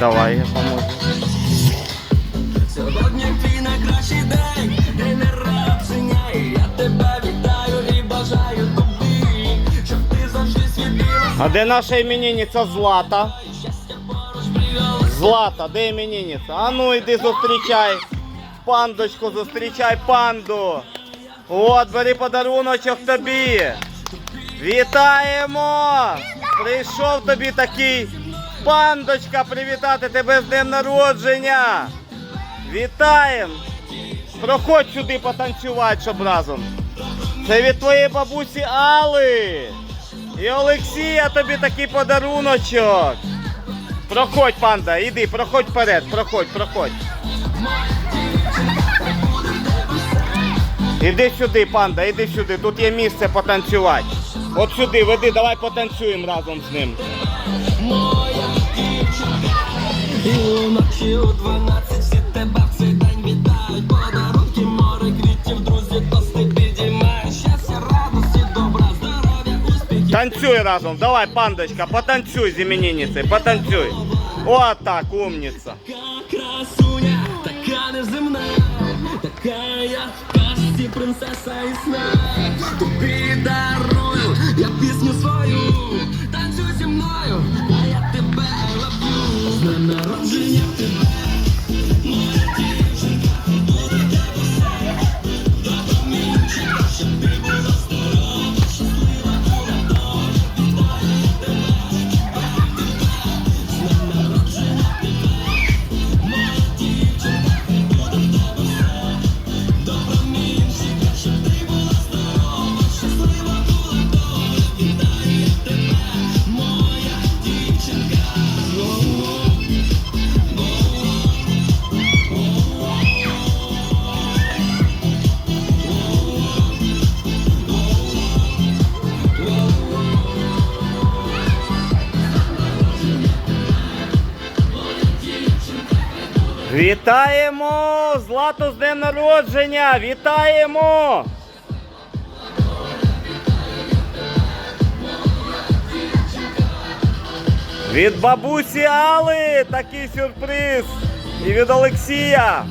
Давай, я поможу. Сьогодні твій найкращий день, день народження, і я тебе вітаю і бажаю тобі, щоб ти завжди світила А де наша іменинниця Злата? Злата, де іменинниця? А ну йди зустрічай. Пандочку, зустрічай панду. От, бери подаруночок тобі. Вітаємо! Прийшов тобі такий пандочка привітати тебе з днем народження. Вітаємо! Проходь сюди потанцювати, щоб разом. Це від твоєї бабусі Алли. І Олексія тобі такий подаруночок. Проходь, панда, іди, проходь вперед, проходь, проходь. Іди сюди, панда, іди сюди, тут є місце потанцювати. От сюди, веди, давай потанцюємо разом з ним. І уночі у 12 всі тебе в цей день вітають. Подарунки, море квітів, друзі, тости підіймають. Щастя, радості, добра, здоров'я, успіхів. Танцюй разом, давай, пандочка, потанцюй з іменинницею, потанцюй. От так, умниця. Така красуня, така неземна, така як в казці принцеса і сна. Тобі дарую, я пісню народження Вітаємо! Злато з днем народження! Вітаємо! Від бабусі Али такий сюрприз і від Олексія.